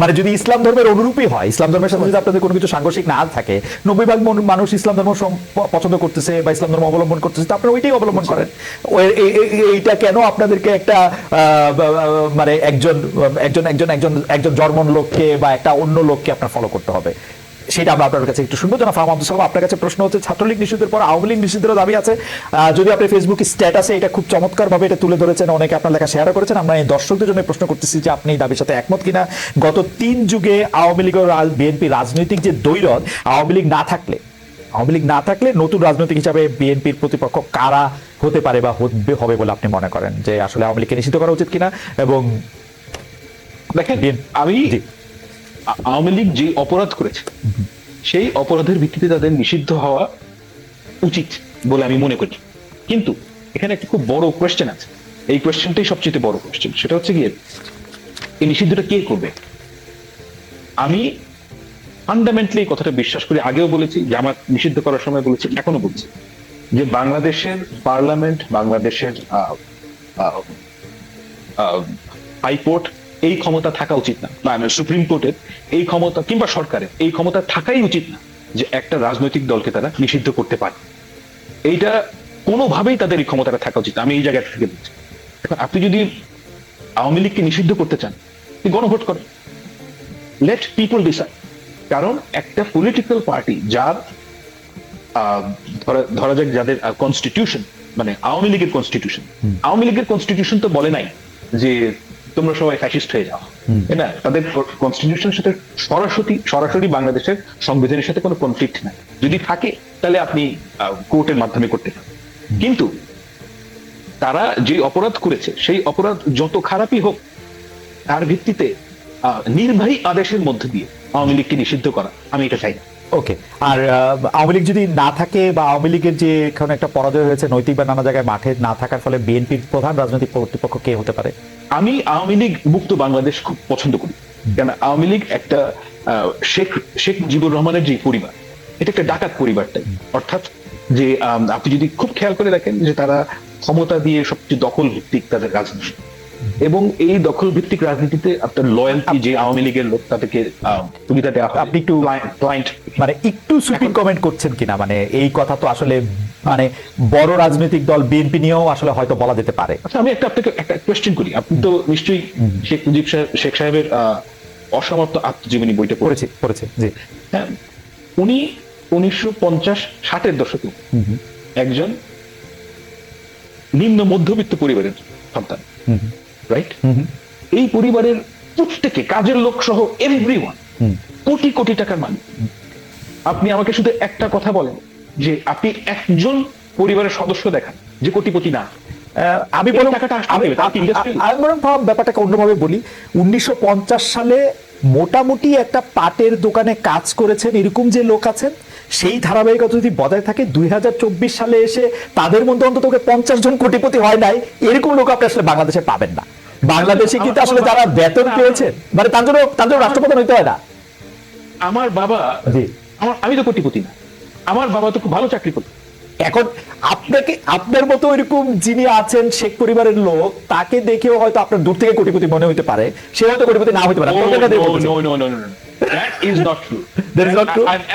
মানে যদি ইসলাম ধর্মের অনুরূপই হয়, ইসলাম ধর্মের সাথে যদি আপনাদের কোনো কিছু সাংঘর্ষিক না থাকে, নব্বই ভাগ মানুষ ইসলাম ধর্ম পছন্দ করতেছে বা ইসলাম ধর্ম অবলম্বন করতেছে, তো আপনারা ওইটাই অবলম্বন করেন। এইটা কেন আপনাদেরকে একটা মানে একজন একজন একজন একজন একজন জর্মন লোককে বা একটা অন্য লোককে আপনার ফলো করতে হবে? সেটা আমরা আপনার কাছে একটু শুনব। যেন ফার্ম আব্দুল সালাম আপনার কাছে প্রশ্ন হচ্ছে ছাত্রলীগ নিষিদ্ধের পর আওয়ামী লীগ নিষিদ্ধের দাবি আছে। যদি আপনি ফেসবুক স্ট্যাটাসে এটা খুব চমৎকার ভাবে এটা তুলে ধরেছেন অনেকে আপনার লেখা শেয়ার করেছেন আমরা এই দর্শকদের জন্য প্রশ্ন করতেছি যে আপনি এই দাবির সাথে একমত কিনা? গত তিন যুগে আওয়ামী লীগ ও বিএনপি রাজনৈতিক যে দৈরথ আওয়ামী লীগ না থাকলে আওয়ামী লীগ না থাকলে নতুন রাজনৈতিক হিসাবে বিএনপির প্রতিপক্ষ কারা হতে পারে বা হবে হবে বলে আপনি মনে করেন? যে আসলে আওয়ামী লীগকে নিষিদ্ধ করা উচিত কিনা? এবং দেখেন আমি আওয়ামী লীগ যে অপরাধ করেছে, সেই অপরাধের ভিত্তিতে তাদের নিষিদ্ধ হওয়া উচিত বলে আমি মনে করি। কিন্তু এখানে একটা খুব বড় কোয়েশ্চেন আছে। এই কোয়েশ্চেনটাই সবচেয়ে বড় কোয়েশ্চেন সেটা হচ্ছে গিয়ে, এই নিষিদ্ধটা কে করবে? আমি ফান্ডামেন্টালি এই কথাটা বিশ্বাস করি, আগেও বলেছি, জামাত নিষিদ্ধ করার সময় বলেছি, এখনও বলছি, যে বাংলাদেশের পার্লামেন্ট বাংলাদেশের হাইকোর্ট এই ক্ষমতা থাকা উচিত না। বা সুপ্রিম কোর্টের এই ক্ষমতা কিংবা সরকারের এই ক্ষমতা থাকাই উচিত না যে একটা রাজনৈতিক দলকে তারা নিষিদ্ধ করতে পারে। এইটা কোনোভাবেই তাদের এই ক্ষমতাটা থাকা উচিত আমি এই জায়গা থেকে বলছি। এখন আপনি যদি আওয়ামী লীগকে নিষিদ্ধ করতে চান গণভোট করেন। লেট পিপল ডিসাইড কারণ একটা পলিটিক্যাল পার্টি যার ধরা যাক যাদের কনস্টিটিউশন মানে আওয়ামী লীগের কনস্টিটিউশন আওয়ামী লীগের কনস্টিটিউশন তো বলে নাই যে তোমরা সবাই ফ্যাসিস্ট হয়ে যাও। তাই না? তাদের কনস্টিটিউশনের সাথে সরাসরি সরাসরি বাংলাদেশের সংবিধানের সাথে কোনো কনফ্লিক্ট নাই। যদি থাকে তাহলে আপনি কোর্টের মাধ্যমে করতে পারেন। কিন্তু তারা যে অপরাধ করেছে সেই অপরাধ যত খারাপই হোক তার ভিত্তিতে আহ, নির্বাহী আদেশের মধ্যে দিয়ে আওয়ামী লীগকে নিষিদ্ধ করা আমি এটা চাই না। ওকে আর আওয়ামী লীগ যদি না থাকে বা আওয়ামী লীগের যে এখানে একটা পরাজয় হয়েছে নৈতিক বা নানা জায়গায় মাঠে না থাকার ফলে বিএনপির প্রধান রাজনৈতিক প্রতিপক্ষ কে হতে পারে? আমি আওয়ামী লীগ মুক্ত বাংলাদেশ খুব পছন্দ করি। কেন আওয়ামী লীগ একটা শেখ শেখ মুজিবুর রহমানের যে পরিবার, এটা একটা ডাকাত পরিবারটাই অর্থাৎ যে আপনি যদি খুব খেয়াল করে দেখেন যে তারা ক্ষমতা দিয়ে সবচেয়ে দখল ভিত্তিক তাদের রাজনীতি। এবং এই দখল ভিত্তিক রাজনীতিতে আপনার লয়্যালটি যে আওয়ামী লীগের লোক তাদেরকে সুবিধা দেওয়া আপনি একটু- ক্লায়েন্ট মানে একটু সুইপিং কমেন্ট করছেন কিনা? মানে এই কথা তো আসলে মানে বড় রাজনৈতিক দল বিএনপি নিয়েও আসলে হয়তো বলা যেতে পারে। আচ্ছা আমি একটা আপনাকে একটা কোয়েশ্চেন করি। আপনি তো নিশ্চয়ই শেখ মুজিব শেখ সাহেবের অসমাপ্ত আত্মজীবনী বইটা পড়েছি পড়েছি জি। হ্যাঁ উনি উনিশশো পঞ্চাশ ষাটের দশকে একজন নিম্ন মধ্যবিত্ত পরিবারের সন্তান। রাইট এই পরিবারের প্রত্যেকে কাজের লোক সহ এভরি কোটি কোটি টাকার মালিক। আপনি আমাকে শুধু একটা কথা বলেন যে আপনি একজন পরিবারের সদস্য দেখান যে কোটিপতি না। আমি? আমি- আমি বরং ব্যাপারটাকে অন্যভাবে বলি। উনিশশো পঞ্চাশ সালে মোটামুটি একটা পাটের দোকানে কাজ করেছেন এরকম যে লোক আছেন সেই ধারাবাহিকতা যদি বজায় থাকে দুই সালে এসে তাদের মধ্যে অন্তত পঞ্চাশ জন কোটিপতি হয় নাই এরকম লোক আপনি আসলে বাংলাদেশে পাবেন না বাংলাদেশে কিন্তু আসলে যারা বেতন পেয়েছেন মানে তার জন্য তার জন্য রাষ্ট্রপ্রধান হইতে হয় না আমার বাবা জি। আমার আমি তো কোটিপতি না আমার বাবা তো খুব ভালো চাকরি করতো এখন আপনাকে আপনার মতো এরকম যিনি আছেন শেখ পরিবারের লোক তাকে দেখেও হয়তো আপনার দূর থেকে কোটিপতি মনে হইতে পারে সে হয়তো কোটিপতি না হইতে পারে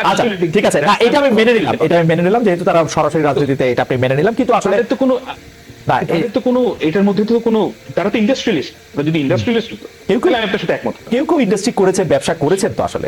আচ্ছা ঠিক আছে। না এটা আমি মেনে নিলাম। এটা আমি মেনে নিলাম যেহেতু তারা সরাসরি রাজনীতিতে এটা আপনি মেনে নিলাম কিন্তু আসলে তো কোনো তো কোনো এটার মধ্যে তো কোনো তারা তো ইন্ডাস্ট্রিয়ালিস্ট যদি ইন্ডাস্ট্রিয়ালিস্ট কেউ কেউ- আমি আপনার সাথে একমত। কেউ কেউ ইন্ডাস্ট্রি করেছে ব্যবসা করেছেন তো আসলে?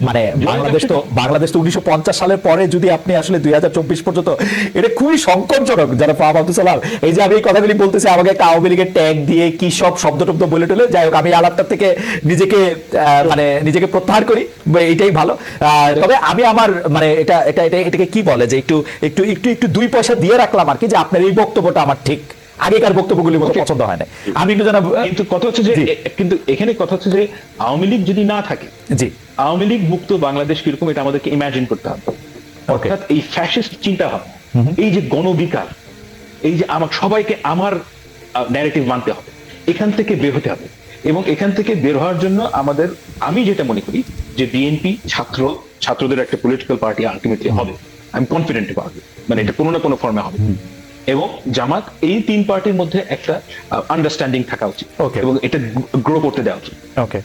মানে বাংলাদেশ তো বাংলাদেশ তো উনিশশো পঞ্চাশ সালের পরে যদি আপনি আসলে দুই হাজার চব্বিশ পর্যন্ত এটা খুবই সংকটজনক যারা ফাহাম আব্দুল সালাম। এই যে আমি এই কথাগুলি বলতেছি আমাকে একটা আওয়ামী লীগের ট্যাগ দিয়ে কি সব শব্দ টব্দ বলে টলে যাই হোক আমি আলাপটার থেকে নিজেকে আহ, মানে নিজেকে প্রত্যাহার করি এটাই ভালো। আহ, তবে আমি আমার মানে এটা এটা এটা এটাকে কি বলে যে একটু একটু একটু একটু দুই পয়সা দিয়ে রাখলাম আর কি যে আপনার এই বক্তব্যটা আমার ঠিক। আগেকার বক্তব্যগুলি পছন্দ হয় না আমি একটু জানাব কিন্তু কথা হচ্ছে যে কিন্তু এখানে কথা হচ্ছে যে আওয়ামী লীগ যদি না থাকে জি। আওয়ামী লীগ মুক্ত বাংলাদেশ কীরকম এটা আমাদেরকে ইমাজিন করতে হবে। অর্থাৎ এই ফ্যাসিস্ট চিন্তা ভাবনা এই যে গণবিকার এই যে আমার সবাইকে আমার ন্যারেটিভ মানতে হবে এখান থেকে বের হতে হবে। এবং এখান থেকে বের হওয়ার জন্য আমাদের আমি যেটা মনে করি যে বিএনপি ছাত্র ছাত্রদের একটা পলিটিক্যাল পার্টি আলটিমেটলি হবে। আমি কনফিডেন্ট পারবে মানে এটা কোনো না কোনো ফর্মে হবে। এবং জামাত এই তিন পার্টির মধ্যে একটা আন্ডারস্ট্যান্ডিং থাকা উচিত. এবং এটা গ্রো করতে দেওয়া উচিত ওকে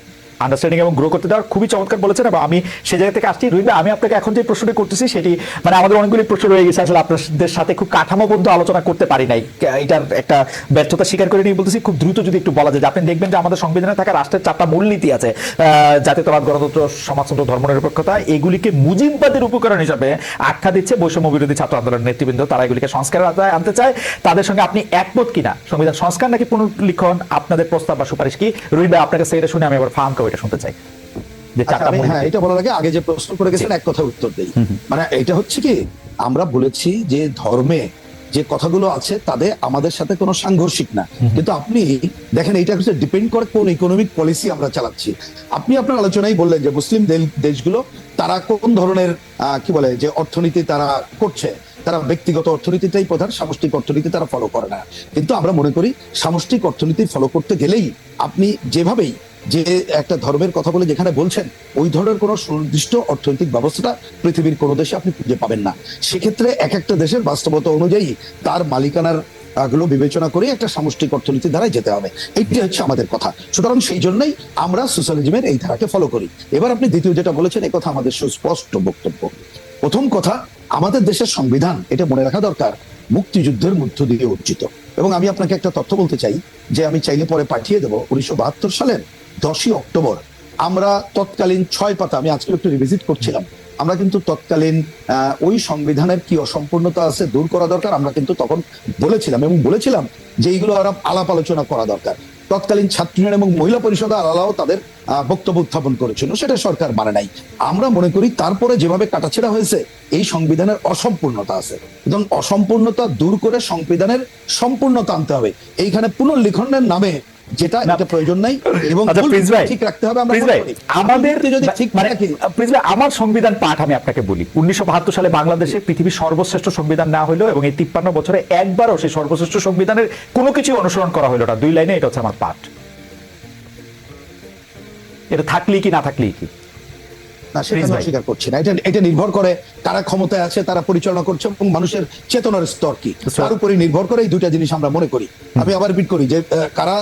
আন্ডারস্ট্যান্ডিং এবং গ্রো করতে দেওয়ার খুবই চমৎকার বলেছেন এবং আমি সেই জায়গা থেকে আসছি। রুইবা আমি আপনাকে এখন যে প্রশ্নটি করতেছি সেটি মানে আমাদের অনেকগুলি প্রশ্ন রয়ে গেছে, আসলে আপনাদের সাথে খুব কাঠামোবদ্ধ আলোচনা করতে পারি নাই। এটার একটা ব্যর্থতা স্বীকার করে নিয়ে বলতেছি, খুব দ্রুত যদি একটু বলা যায়। আপনি দেখবেন যে আমাদের সংবিধানে থাকা রাষ্ট্রের চারটা মূলনীতি আছে জাতীয়তাবাদ, গণতন্ত্র, সমাজতন্ত্র, ধর্মনিরপেক্ষতা, এগুলিকে মুজিববাদের উপকরণ হিসাবে আখ্যা দিচ্ছে বৈষম্য বিরোধী ছাত্র আন্দোলনের নেতৃবৃন্দ। তারা এগুলিকে সংস্কারের আওতায় আনতে চায়। তাদের সঙ্গে আপনি একমত কিনা? সংবিধান সংস্কার নাকি পুনর্লিখন? আপনাদের প্রস্তাব বা সুপারিশ কি? রুইবা আপনার কাছে এটা শুনে আমি আবার ফার্ম এটা শুনতে চাই। যে আচ্ছা, হ্যাঁ এটা বলার আগে আগে যে প্রশ্ন করে গেছেন এক কথা উত্তর দেই। মানে এটা হচ্ছে কি আমরা বলেছি যে ধর্মে যে কথাগুলো আছে তাদের আমাদের সাথে কোনো সাংঘর্ষিক না। কিন্তু আপনি দেখেন এটা হচ্ছে ডিপেন্ড করে কোন ইকোনমিক পলিসি আমরা চালাচ্ছি। আপনি আপনার আলোচনায় বললেন যে মুসলিম দেশগুলো তারা কোন ধরনের কি বলে যে অর্থনীতি তারা করছে তারা ব্যক্তিগত অর্থনীতিটাই প্রধান সামষ্টিক অর্থনীতি তারা ফলো করে না। কিন্তু আমরা মনে করি সামষ্টিক অর্থনীতি ফলো করতে গেলেই আপনি যেভাবেই যে একটা ধর্মের কথা বলে যেখানে বলছেন, ওই ধরনের কোনো সুনির্দিষ্ট অর্থনৈতিক ব্যবস্থাটা পৃথিবীর কোনো দেশে আপনি খুঁজে পাবেন না। সেক্ষেত্রে এক একটা দেশের বাস্তবতা অনুযায়ী তার মালিকানারগুলো বিবেচনা করে একটা সামষ্টিক অর্থনীতি দ্বারাই যেতে হবে। এইটি হচ্ছে আমাদের কথা। সুতরাং সেই জন্যই আমরা সোশ্যালিজমের এই ধারাকে ফলো করি। এবার আপনি দ্বিতীয় যেটা বলেছেন এই কথা আমাদের সুস্পষ্ট বক্তব্য। প্রথম কথা, আমাদের দেশের সংবিধান, এটা মনে রাখা দরকার, মুক্তিযুদ্ধের মধ্য দিয়ে অর্জিত। এবং আমি আপনাকে একটা তথ্য বলতে চাই, যে আমি চাইলে পরে পাঠিয়ে দেবো, উনিশশো বাহাত্তর সালের দশই অক্টোবর, আমরা তৎকালীন ছয় পাতা, আমি আজকে একটু রিভিজিট করছিলাম, আমরা কিন্তু তৎকালীন ওই সংবিধানের কি অসম্পূর্ণতা আছে দূর করা দরকার? আমরা কিন্তু তখন বলেছিলাম এবং বলেছিলাম যে এইগুলো আলাপ আলোচনা করা দরকার। তৎকালীন ছাত্র এবং মহিলা পরিষদ আলাও তাদের বক্তব্য উত্থাপন করেছিল, সেটা সরকার মানে নাই। আমরা মনে করি তারপরে যেভাবে কাটাছেড়া হয়েছে, এই সংবিধানের অসম্পূর্ণতা আছে। এবং অসম্পূর্ণতা দূর করে সংবিধানের সম্পূর্ণতা আনতে হবে। এইখানে পুনর্লিখনের নামে যেটা এটা প্রয়োজন নাই এবং আচ্ছা, ঠিক রাখতে হবে আমরা। আমাদের যদি ঠিক মানে ভাই, আমার সংবিধান পাঠ আমি আপনাকে বলি। উনিশশো বাহাত্তর সালে বাংলাদেশে পৃথিবীর সর্বশ্রেষ্ঠ সংবিধান না হলো এবং এই তিপ্পান্ন বছরে একবারও সেই সর্বশ্রেষ্ঠ সংবিধানের কোনো কিছু অনুসরণ করা হলো না। দুই লাইনে এটা হচ্ছে আমার পাঠ। এটা থাকলেই কি না থাকলেই কি? না সেটা আমি। অস্বীকার করছি না। এটা এটা নির্ভর করে কারা ক্ষমতায় আছে তারা পরিচালনা করছে এবং মানুষের চেতনার স্তর কি। তার উপরে নির্ভর করে এই দুইটা জিনিস আমরা মনে করি। আমি আবার রিপিট করি যে কারা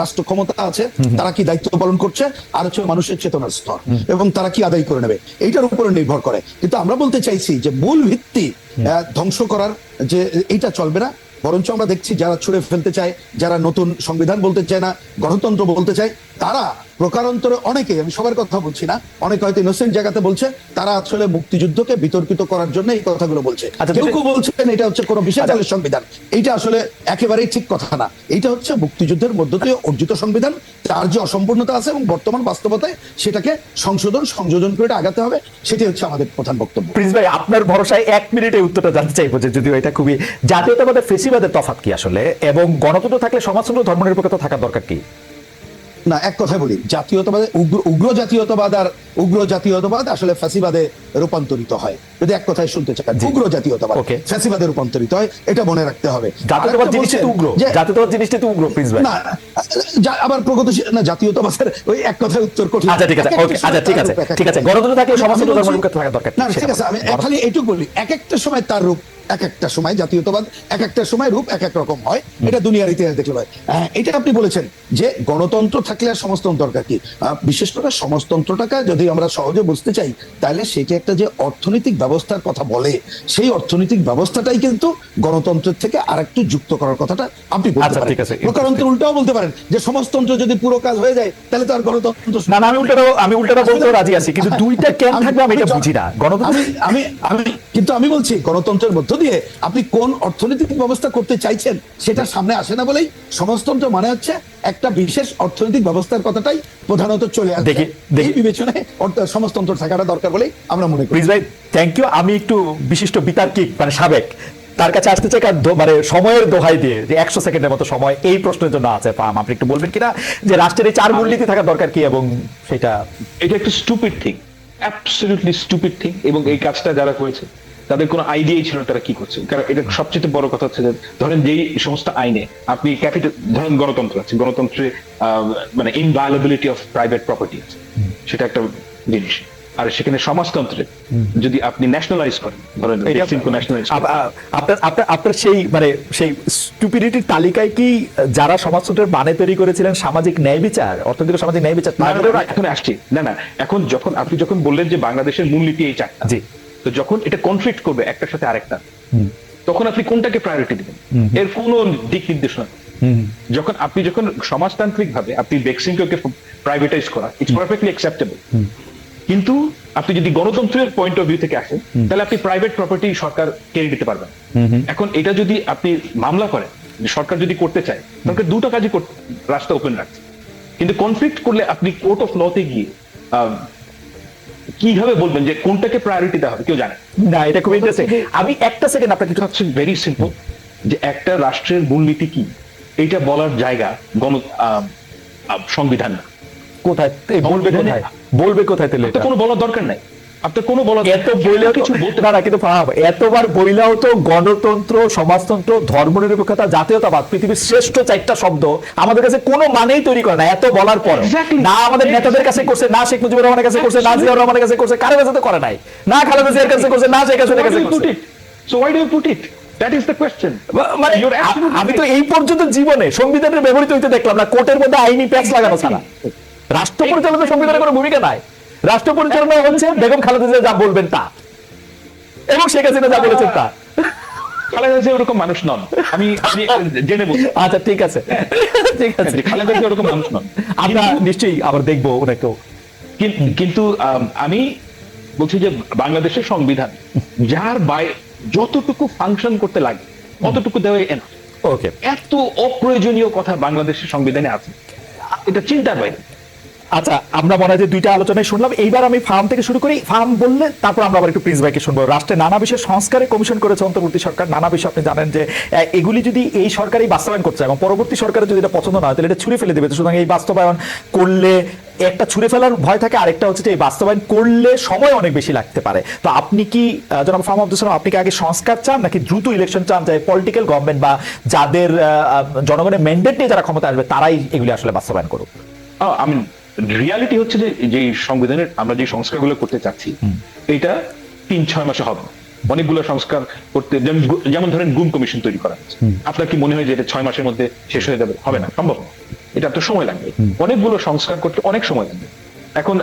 রাষ্ট্র ক্ষমতা আছে তারা কি দায়িত্ব পালন করছে আর হচ্ছে মানুষের চেতনার স্তর। এবং তারা কি আদায় করে নেবে এইটার উপরে নির্ভর করে। কিন্তু আমরা বলতে চাইছি যে মূল ভিত্তি ধ্বংস করার যে এইটা চলবে না বরঞ্চ আমরা দেখছি যারা ছুড়ে ফেলতে চায় যারা নতুন সংবিধান বলতে চায় না গণতন্ত্র বলতে চায় তারা প্রকারান্তরে অনেকে আমি সবার কথা বলছি না অনেকে হয়তো ইনোসেন্ট জায়গাতে বলছে তারা আসলে মুক্তিযুদ্ধকে বিতর্কিত করার জন্য এই কথাগুলো বলছে। আচ্ছা, কেউ কেউ বলছেন এটা হচ্ছে কোনো বিশেষ দলের সংবিধান। এইটা আসলে একেবারেই ঠিক কথা না। এইটা হচ্ছে মুক্তিযুদ্ধের মধ্য দিয়ে অর্জিত সংবিধান তার যে অসম্পূর্ণতা আছে এবং বর্তমান বাস্তবতায় সেটাকে সংশোধন সংযোজন করে এটা আগাতে হবে সেটাই হচ্ছে আমাদের প্রধান বক্তব্য। প্রিন্স ভাই আপনার ভরসায় এক মিনিটে উত্তরটা জানতে চাইব যে যদিও এটা খুবই জাতীয়তাবাদের ফেসিবাদের তফাৎ কি আসলে? এবং গণতন্ত্র থাকলে সমাজতন্ত্র ধর্মনিরপেক্ষতা থাকার দরকার কি? না এক কথায় বলি জাতীয়তাবাদে উগ্র উগ্র জাতীয়তাবাদ আর উগ্র জাতীয়তাবাদ আসলে ফ্যাসিবাদে রূপান্তরিত হয়। যদি এক কথায় শুনতে চান উগ্র জাতীয়তাবাদ ফ্যাসিবাদে রূপান্তরিত হয় এটা মনে রাখতে হবে। জাতীয়তাবাদ জিনিসটা তো উগ্র। জাতীয়তাবাদ জিনিসটা তো উগ্র প্রিন্স ভাই। না আবার প্রগতিশীল না জাতীয়তাবাদের ওই এক কথায় উত্তর কঠিন আচ্ছা ঠিক আছে। ওকে আচ্ছা ঠিক আছে। ঠিক আছে। গণতন্ত্র থাকলে সমাজতন্ত্র থাকার দরকার। না ঠিক আছে আমি খালি এইটুকু বলি এক একটা সময় তার রূপ এক একটা সময় জাতীয়তাবাদ এক একটা সময় রূপ এক এক রকম হয়। এটা দুনিয়ার ইতিহাস দেখলে হয়। হ্যাঁ, এটা আপনি বলেছেন যে গণতন্ত্র থাকলে আর সমাজতন্ত্র দরকার কি? বিশেষ করে সমাজতন্ত্রটাকে যদি আমরা সহজে বুঝতে চাই তাহলে সেটা একটা যে অর্থনৈতিক ব্যবস্থার কথা বলে সেই অর্থনৈতিক ব্যবস্থাটাই কিন্তু গণতন্ত্রের থেকে আরেকটু যুক্ত করার কথাটা আপনি বলতে আচ্ছা, পারেন। প্রকারান্তর উল্টাও বলতে পারেন যে সমাজতন্ত্র যদি পুরো কাজ হয়ে যায় তাহলে তো আর গণতন্ত্র না আমি উল্টাটাও আমি উল্টাটা বলতেও রাজি আছি কিন্তু দুইটা কেন থাকবে আমি এটা বুঝি না। গণতন্ত্র আমি আমি আমি কিন্তু আমি বলছি গণতন্ত্রের মধ্য দিয়ে আপনি কোন অর্থনৈতিক ব্যবস্থা করতে চাইছেন সেটা সামনে আসে না বলেই সমাজতন্ত্র মানে হচ্ছে একটা বিশেষ অর্থনৈতিক ব্যবস্থার কথাটাই প্রধানত চলে আসে। দেখি- এই। বিবেচনায় অর্থ- সমাজতন্ত্র থাকাটা দরকার বলেই আমরা মনে করি। ভাই থ্যাংক ইউ আমি একটু বিশিষ্ট বিতার্কিক মানে সাবেক। তার কাছে আসতে চাই কারণ মানে সময়ের দোহাই দিয়ে যে একশো সেকেন্ডের মতো সময় এই প্রশ্নের জন্য আছে। পাম আপনি একটু বলবেন কিনা? যে রাষ্ট্রের এই চার মূলনীতি থাকা দরকার কি এবং সেটা এটা একটা stupid thing absolutely stupid thing এবং এই কাজটা যারা করেছে। তাদের কোনো আইডিয়াই ছিল তারা কি করছে। কারণ এটা সবচেয়ে বড় কথা হচ্ছে যে ধরেন যেই সমস্ত আইনে আপনি ক্যাপিটাল ধরেন গণতন্ত্র আছে গণতন্ত্রে মানে ইনভায়োলেবিলিটি অফ প্রাইভেট প্রপার্টি আছে। সেটা একটা জিনিস। আর সেখানে সমাজতন্ত্রে যদি আপনি ন্যাশনালাইজ করেন ধরেন আপনার আপনার আপনার সেই মানে সেই স্টুপিডিটির তালিকায় কি যারা সমাজতন্ত্রের মানে তৈরি করেছিলেন সামাজিক ন্যায় বিচার অর্থনৈতিক সামাজিক ন্যায় বিচার এখন আসছি। না না এখন যখন আপনি যখন বললেন যে বাংলাদেশের মূলনীতি এই চারটা জি। তো যখন এটা কনফ্লিক্ট করবে একটার সাথে আরেকটা তখন আপনি কোনটাকে প্রায়োরিটি দিবেন? এর কোনো দিক নির্দেশনা যখন আপনি যখন সমাজতান্ত্রিক ভাবে আপনি ভ্যাকসিনকে প্রাইভেটাইজ করা ইটস পারফেক্টলি অ্যাকসেপ্টেবল কিন্তু আপনি যদি গণতন্ত্রের পয়েন্ট অফ ভিউ থেকে আসেন তাহলে আপনি প্রাইভেট প্রপার্টি সরকার কেড়ে নিতে পারবেন এখন এটা যদি আপনি মামলা করেন সরকার যদি করতে চায় তাহলে দুটো কাজই করতে রাস্তা ওপেন রাখছে। কিন্তু কনফ্লিক্ট করলে আপনি কোর্ট অফ লতে গিয়ে কীভাবে বলবেন যে কোনটাকে প্রায়োরিটি দেওয়া হবে? কেউ জানে? না। এটা খুব ইন্টারেস্টিং আমি একটা সেকেন্ড আপনাকে কিছু হচ্ছে ভেরি সিম্পল যে একটা রাষ্ট্রের মূলনীতি কি? এটা বলার জায়গা গণ সংবিধান না। কোথায়? বলবে কোথায়? বলবে কোথায় তাহলে কোনো বলার দরকার নাই। আপনার কোনো বলার এত বইলেও কিছু কিছু না না কিন্তু এতবার বইলেও তো গণতন্ত্র সমাজতন্ত্র ধর্মনিরপেক্ষতা জাতীয়তাবাদ পৃথিবীর শ্রেষ্ঠ চারটা শব্দ আমাদের কাছে কোনো মানেই তৈরি করে না এত বলার পর না আমাদের নেতাদের কাছে করছে না শেখ মুজিবুর রহমানের কাছে করছে না জিয়াউর রহমানের কাছে করছে কারও কাছে তো করে নাই। না খালেদা জিয়ার কাছে করছে না শেখ হাসিনার কাছে করছে। So why do put it that is the question মানে আমি তো এই পর্যন্ত জীবনে সংবিধানের ব্যবহৃত হইতে দেখলাম না কোর্টের মধ্যে আইনি প্যাচ লাগানো ছাড়া। রাষ্ট্র পরিচালনা সংবিধানের কোনো ভূমিকা নাই। রাষ্ট্র পরিচালনা হচ্ছে বেগম খালেদা জিয়া যা বলবেন তা। এবং শেখ হাসিনা যা বলেছেন তা। খালেদা জিয়া ওরকম মানুষ নন। আমি আমি জেনে বলছি। আচ্ছা ঠিক আছে। ঠিক আছে। খালেদা জিয়া ওরকম মানুষ নন। আমরা কিন্তু- নিশ্চয়ই আবার দেখব ওনাকেও কিন্তু আমি বলছি যে বাংলাদেশের সংবিধান যার বাই যতটুকু ফাংশন করতে লাগে অতটুকু দেওয়া এনা ওকে এত অপ্রয়োজনীয় কথা বাংলাদেশের সংবিধানে আছে। এটা চিন্তার বাইরে। আচ্ছা আমরা মনে হয় যে দুইটা আলোচনায় শুনলাম। এইবার আমি ফার্ম থেকে শুরু করি। ফার্ম বললে তারপর আমরা আবার একটু প্রিন্স ভাইকে শুনব। রাষ্ট্রে নানা বিষয়ে সংস্কারে কমিশন করেছে অন্তর্বর্তী সরকার। নানা বিষয় আপনি জানেন যে এগুলি যদি এই সরকারই বাস্তবায়ন করছে এবং পরবর্তী সরকারের যদি এটা পছন্দ না হয়, তাহলে এটা ছুড়ে ফেলে দেবে। সুতরাং এই বাস্তবায়ন করলে একটা ছুড়ে ফেলার ভয় থাকে, আরেকটা হচ্ছে যে এই বাস্তবায়ন করলে সময় অনেক বেশি লাগতে পারে। তো আপনি কি জনাব ফার্ম আব্দুল সালাম, আপনি কি আগে সংস্কার চান নাকি দ্রুত ইলেকশন চান? যে পলিটিক্যাল গভর্নমেন্ট বা যাদের জনগণের ম্যান্ডেট নিয়ে যারা ক্ষমতা আসবে, তারাই এগুলি আসলে বাস্তবায়ন করুক। আমি রিয়ালিটি হচ্ছে যে যে সংবিধানের আমরা যে সংস্কারগুলো করতে চাচ্ছি এটা তিন ছয় মাসে হবে। অনেকগুলো সংস্কার করতে যেমন ধরেন গুম কমিশন তৈরি করা হচ্ছে আপনার কি মনে হয় যে এটা ছয় মাসের মধ্যে শেষ হয়ে যাবে? হবে না সম্ভব না। এটা তো সময় লাগবে। অনেকগুলো সংস্কার করতে অনেক সময় লাগবে। এখন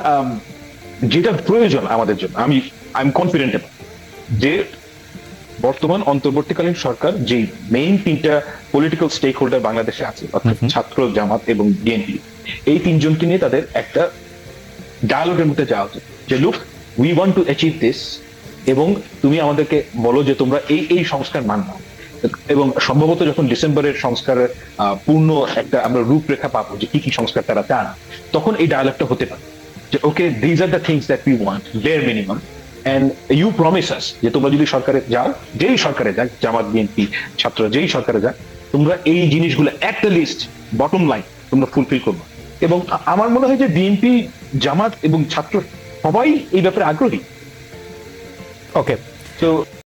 যেটা প্রয়োজন আমাদের জন্য আমি আই এম কনফিডেন্ট যে বর্তমান অন্তর্বর্তীকালীন সরকার যে মেইন তিনটা পলিটিক্যাল স্টেক হোল্ডার বাংলাদেশে আছে অর্থাৎ ছাত্র জামাত এবং বিএনপি এই তিনজনকে নিয়ে তাদের একটা ডায়ালগের মধ্যে যাওয়া উচিত যে look we want to achieve this এবং তুমি আমাদেরকে বলো যে তোমরা এই এই সংস্কার মান। মানবা এবং সম্ভবত যখন ডিসেম্বরের সংস্কারের পূর্ণ একটা আমরা রূপরেখা পাবো যে কি কি সংস্কার তারা চান তখন এই ডায়ালগটা হতে পারে। যে okay these are the things that we want their minimum and you promise us যে তোমরা যদি সরকারে যাও যেই সরকারে যাক জামাত বিএনপি ছাত্র যেই সরকারে যাক তোমরা এই জিনিসগুলো একটা লিস্ট বটম লাইন তোমরা ফুলফিল করবে। এবং আমার মনে হয় যে বিএনপি জামাত এবং ছাত্র সবাই এই ব্যাপারে আগ্রহী। ওকে তো